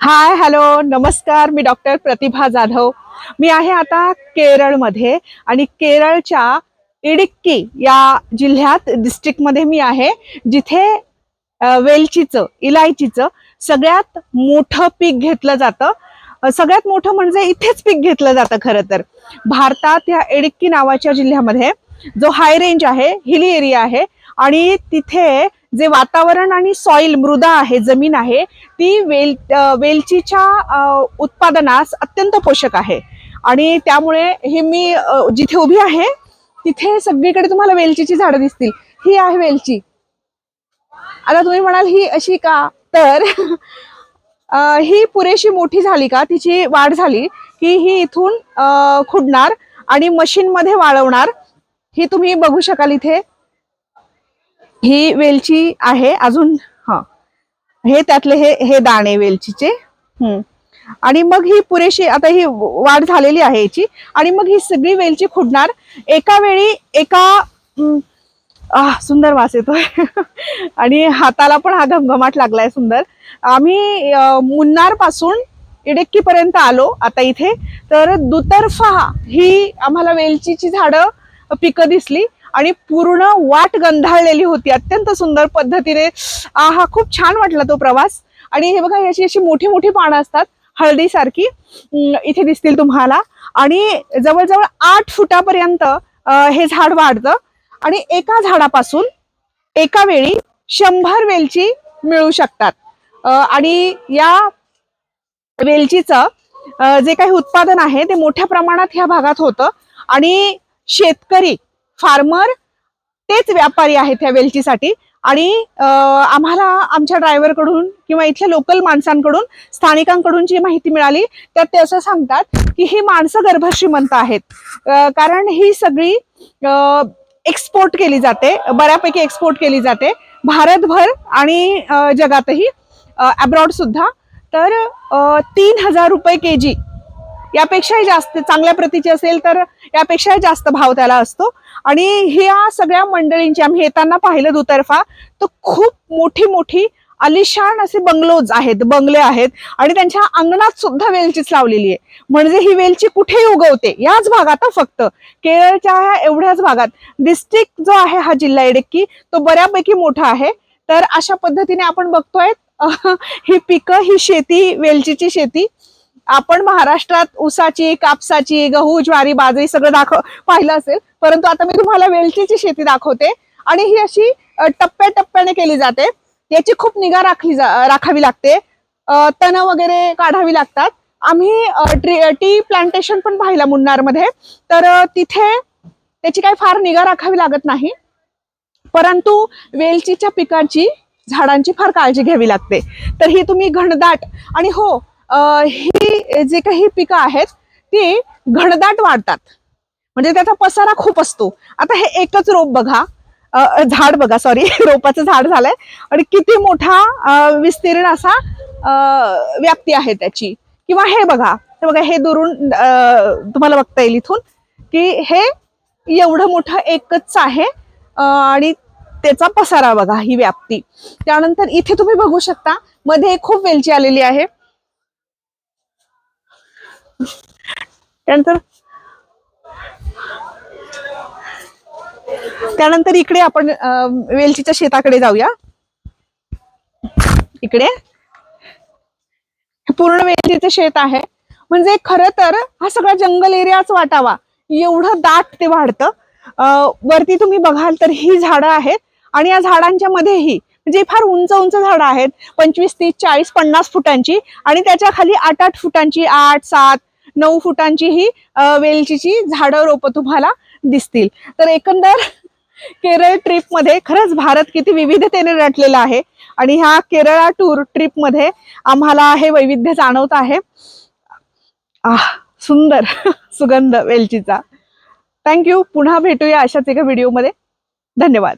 Hi hello नमस्कार मी doctor प्रतिभा जाधव. मी आहे आता केरळमध्ये आणि केरळच्या इडिक्की या जिल्ह्यात डिस्ट्रिक्टमध्ये मी आहे जिथे वेलचीचं इलायचीचं सगळ्यात मोठं पीक घेतलं जातं. सगळ्यात मोठं म्हणजे इथेच पीक घेतलं जातं खरं तर. भारतात या इडिक्की नावाच्या जिल्ह्यामध्ये जो हाय रेंज आहे हिली एरिया आहे आणि तिथे जे वातावरण आणि सॉइल मृदा आहे जमीन आहे ती वेल वेलचीच्या उत्पादनास अत्यंत पोषक आहे. आणि त्यामुळे हे मी जिथे उभी आहे तिथे सगळीकडे तुम्हाला वेलचीची झाडं दिसतील. ही आहे वेलची. आता तुम्ही म्हणाल ही अशी का? तर ही पुरेशी मोठी झाली का? तिची वाढ झाली की ही इथून खुडणार आणि मशीनमध्ये वाळवणार. ही तुम्ही बघू शकाल इथे. ही वेलची आहे अजून हा. हे त्यातले हे हे दाणे वेलचीचे. हम्म. आणि मग ही पुरेशी आता ही वाढ झालेली आहे याची. आणि मग ही सगळी वेलची खुडणार. एका वेळी एका हम्म, सुंदर वास येतोय. आणि हाताला पण हा घमघमाट लागलाय सुंदर. आम्ही मुन्नारपासून इडेक्की पर्यंत आलो आता इथे. तर दुतर्फा ही आम्हाला वेलचीची झाडं पिकं दिसली. आणि पूर्ण वाट गंधाळलेली होती. अत्यंत सुंदर पद्धतीने हा खूप छान वाटला तो प्रवास. आणि हे बघा याची अशी मोठी मोठी पानं असतात हळदीसारखी इथे दिसतील तुम्हाला. आणि जवळजवळ आठ फुटापर्यंत हे झाड वाढतं. आणि एका झाडापासून एका वेळी शंभर वेलची मिळू शकतात. आणि या वेलचीचं जे काही उत्पादन आहे ते मोठ्या प्रमाणात ह्या भागात होतं. आणि शेतकरी फार्मर तेच व्यापारी आहेत ह्या वेलचीसाठी. आणि आम्हाला आमच्या ड्रायव्हरकडून किंवा इथल्या लोकल माणसांकडून स्थानिकांकडून जी माहिती मिळाली. त्यात ते असं सांगतात की ही माणसं गर्भश्रीमंत आहेत. कारण ही सगळी एक्सपोर्ट केली जाते. बऱ्यापैकी एक्सपोर्ट केली जाते. भारतभर आणि जगातही अब्रॉड सुद्धा. तर तीन हजार रुपये के जी यापेक्षाही जास्त चांगल्या प्रतीची असेल तर यापेक्षाही जास्त भाव त्याला असतो. आणि ह्या सगळ्या मंडळींची आम्ही येताना पाहिलं दुतर्फा तर खूप मोठी मोठी अलिशान असे बंगलोज आहेत बंगले आहेत आणि त्यांच्या अंगणात सुद्धा वेलचीच लावलेली आहे. म्हणजे ही वेलची कुठेही उगवते याच भागात फक्त. केरळच्या ह्या एवढ्याच भागात. डिस्ट्रिक्ट जो आहे हा जिल्हा इडक्की तो बऱ्यापैकी मोठा आहे. तर अशा पद्धतीने आपण बघतोय ही पिकं ही शेती वेलचीची शेती आपण महाराष्ट्रात ऊसाची कापसाची गहू ज्वारी बाजरी सगळं दाखव पाहिलं असेल. परंतु आता मी तुम्हाला वेलचीची शेती दाखवते. आणि ही अशी टप्प्याटप्प्याने केली जाते. याची खूप निगा राखली जा राखावी लागते. तणं वगैरे काढावी लागतात. आम्ही टी प्लांटेशन पण पाहिलं मुन्नारमध्ये. तर तिथे त्याची काही फार निगा राखावी लागत नाही. परंतु वेलचीच्या पिकाची झाडांची फार काळजी घ्यावी लागते. तर ही तुम्ही घनदाट आणि हो ही जे काही पिकं आहेत ती घनदाट वाढतात. म्हणजे त्याचा पसारा खूप असतो. आता हे एकच रोप बघा. झाड बघा सॉरी रोपाचं झाड झालंय. आणि किती मोठा विस्तीर्ण असा व्याप्ती आहे त्याची. किंवा हे बघा हे बघा हे दुरून तुम्हाला बघता येईल इथून की हे एवढं मोठं एकच आहे आणि त्याचा पसारा बघा ही व्याप्ती. त्यानंतर इथे तुम्ही बघू शकता मध्ये खूप वेलची आलेली आहे. त्यानंतर त्यानंतर इकडे आपण वेलचीच्या शेताकडे जाऊया. इकडे. पूर्ण वेलचीचं शेत आहे. म्हणजे खरं तर हा सगळा जंगल एरियाच वाटावा. एवढं दाट ते वाढतं. वरती तुम्ही बघाल तर ही झाडं आहेत आणि या झाडांच्या मध्येही म्हणजे फार उंच उंच झाडं आहेत. पंचवीस तीस चाळीस पन्नास फुटांची आणि त्याच्याखाली आठ आठ फुटांची आठ सात नऊ फुटांची ही वेलचीची झाडं रोपं तुम्हाला दिसतील. तर एकंदर केरळ ट्रिपमध्ये खरंच भारत किती विविधतेने नटलेला आहे. आणि ह्या केरळा टूर ट्रिपमध्ये आम्हाला हे वैविध्य जाणवत आहे. आह सुंदर सुगंध वेलचीचा. थँक्यू पुन्हा भेटूया अशाच एका व्हिडिओमध्ये धन्यवाद.